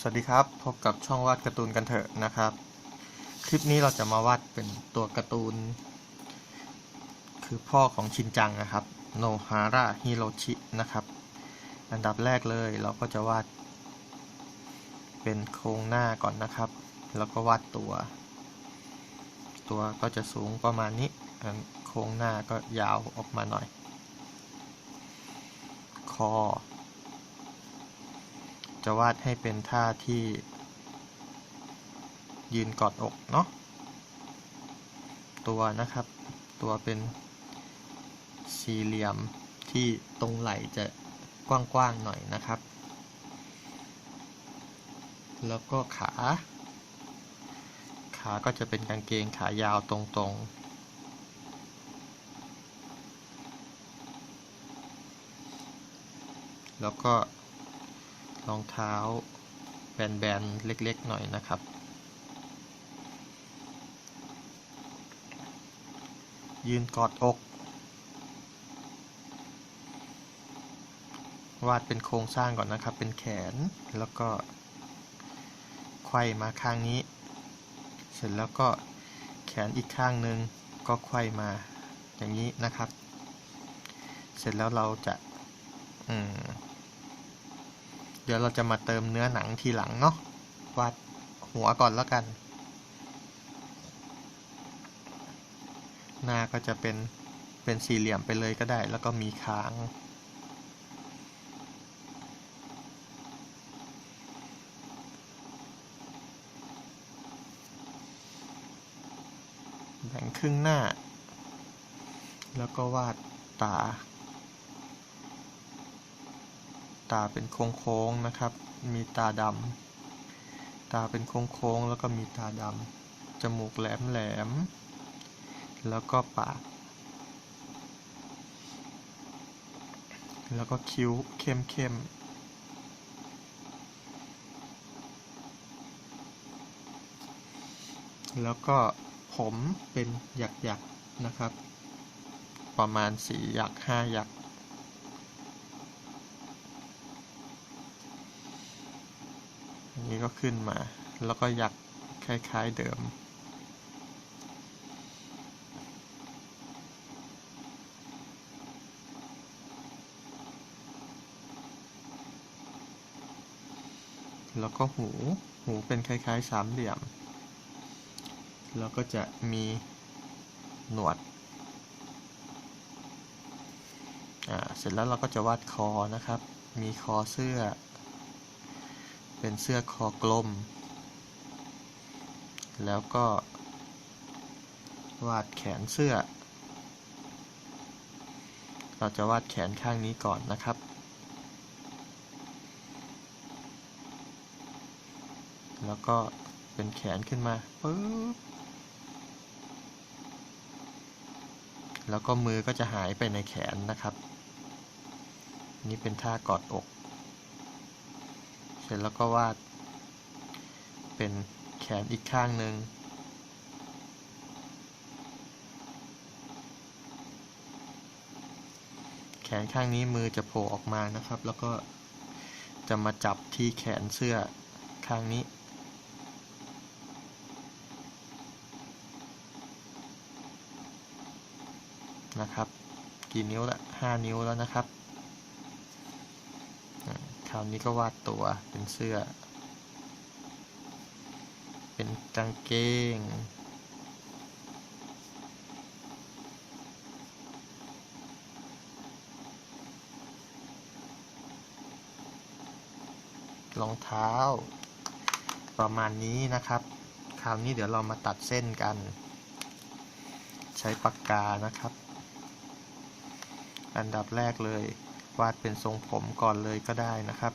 สวัสดีครับ พบกับช่องวาดการ์ตูนกันเถอะนะครับ คลิปนี้เราจะมาวาดเป็นตัวการ์ตูน คือพ่อของชินจังนะครับ โนฮาระฮิโรชินะครับ อันดับแรกเลยเราก็จะวาด เป็นโครงหน้าก่อนนะครับ แล้วก็วาดตัว ตัวก็จะสูงประมาณนี้โครงหน้าก็ยาวออกมาหน่อย คอ จะวาดให้เป็นท่าที่ ยืนกอดอกเนาะตัวนะครับ ตัวเป็นสี่เหลี่ยมที่ตรงไหล่จะกว้างๆหน่อยนะครับ แล้วก็ขา ขาก็จะเป็นกางเกงขายาวตรงๆแล้วก็ รองเท้าแบนๆ เล็กๆ หน่อยนะครับ ยืนกอดอก วาดเป็นโครงสร้างก่อนนะครับ เป็นแขนแล้วก็ไขว้มาข้างนี้ เสร็จแล้วก็แขนอีกข้างหนึ่งก็ไขว้มาอย่างนี้นะครับ เสร็จแล้วเราจะ อืม เดี๋ยวเราจะมาเติมเนื้อหนังทีหลังเนาะวาดหัวก่อนแล้วกัน หน้าก็จะเป็นเป็นสี่เหลี่ยมไปเลยก็ได้ แล้วก็มีค้างแบ่งครึ่งหน้า แล้วก็วาดตา ตาเป็นโค้งๆนะครับ มีตาดำตาเป็นโค้งๆแล้วก็มีตาดำจมูกแหลมๆแล้วก็ปาก แล้วก็คิ้วเข้มๆแล้วก็ผมเป็นหยักๆนะครับ ประมาณสี่หยักห้าหยัก อันนี้ก็ขึ้นมา แล้วก็ยักคล้ายๆเดิม แล้วก็หู หูเป็นคล้ายๆสามเหลี่ยม แล้วก็จะมีหนวดอ่าเสร็จแล้วเราก็จะวาดคอนะครับ มีคอเสื้อ เป็นเสื้อคอกลม แล้วก็ วาดแขนเสื้อ เราจะวาดแขนข้างนี้ก่อนนะครับ แล้วก็เป็นแขนขึ้นมาปึ๊บแล้วก็มือก็จะหายไปในแขนนะครับ นี่เป็นท่ากอดอก สร็จแล้วก็วาด เป็นแขนอีกข้างหนึ่งแขนข้างนี้มือจะโผล่ออกมานะครับ แล้วก็จะมาจับที่แขนเสื้อข้างนี้นะครับ กี่นิ้วละห้านิ้วแล้วนะครับ คราวนี้ก็วาดตัวเป็นเสื้อ เป็นกางเกง รองเท้า ประมาณนี้นะครับ คราวนี้เดี๋ยวเรามาตัดเส้นกัน ใช้ปากกานะครับ อันดับแรกเลย วาดเป็นทรงผมก่อนเลยก็ได้นะครับ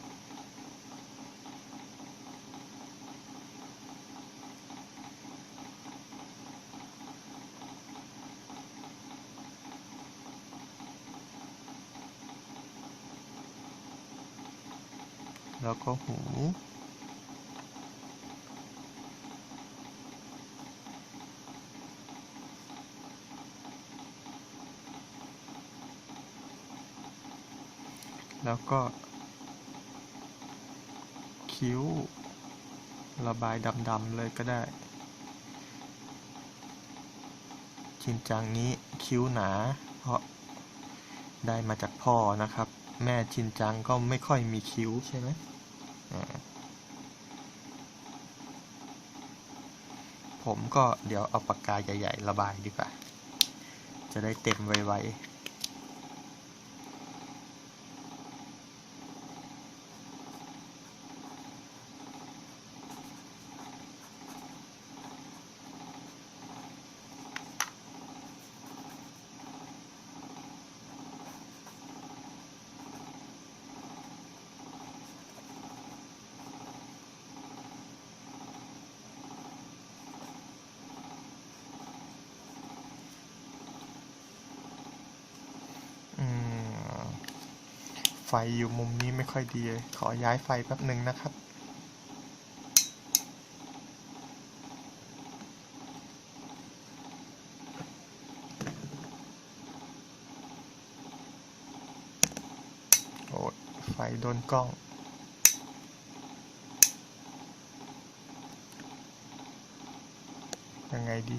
แล้วก็หู แล้วก็ คิ้ว ระบายดำๆเลยก็ได้ ชินจังนี้คิ้วหนา เพราะได้มาจากพ่อนะครับ แม่ชินจังก็ไม่ค่อยมีคิ้วใช่ไหมผมก็เดี๋ยวเอาปากกาใหญ่ ๆ ระบายดีกว่า จะได้เต็มไวๆ ฟอยู่มุมนี้ไม่ค่อยดี ขอย้ายไฟแป๊บหนึ่งนะครับ โอ้ไฟโดนกล้องยังไงดี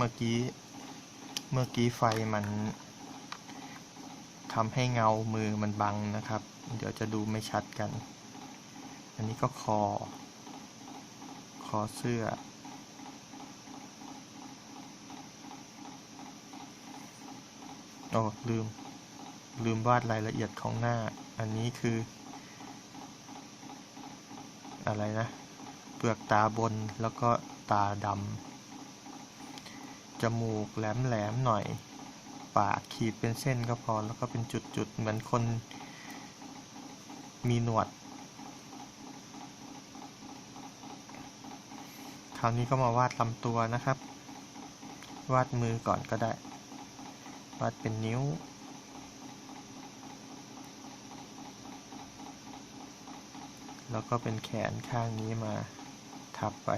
เมื่อกี้ เมื่อกี้ไฟมันทำให้เงามือมันบังนะครับ เดี๋ยวจะดูไม่ชัดกัน อันนี้ก็คอ คอเสื้อ โอ้ลืม ลืมวาดรายละเอียดของหน้า อันนี้คือ อะไรนะ เปลือกตาบนแล้วก็ตาดำ จมูกแหลมๆหน่อย ปากขีดเป็นเส้นก็พอ แล้วก็เป็นจุดๆ เหมือนคนมีหนวด คราวนี้ก็มาวาดลำตัวนะครับ วาดมือก่อนก็ได้ วาดเป็นนิ้วแล้วก็เป็นแขนข้างนี้มาทับไว้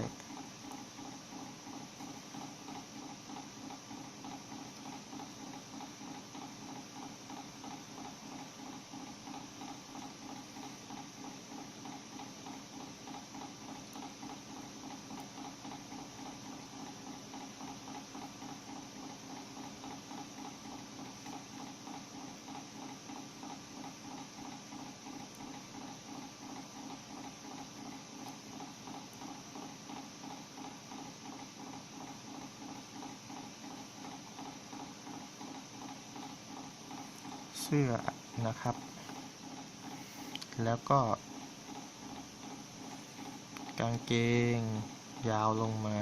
สื้อนะครับ แล้วก็ กางเกง ยาวลงมา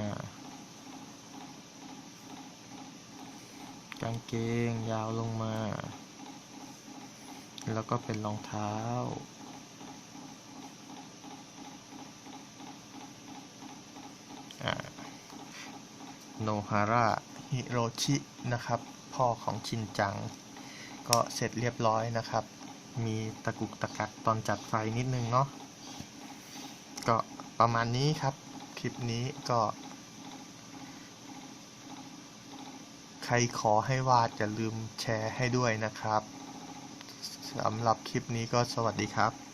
กางเกงยาวลงมา แล้วก็เป็นรองเท้าโนฮาระฮิโรชินะครับ พ่อของชินจัง ก็เสร็จเรียบร้อยนะครับ มีตะกุกตะกักตอนจัดไฟนิดนึงเนาะก็ประมาณนี้ครับ คลิปนี้ก็ ใครขอให้วาดอย่าลืมแชร์ให้ด้วยนะครับสำหรับคลิปนี้ก็สวัสดีครับ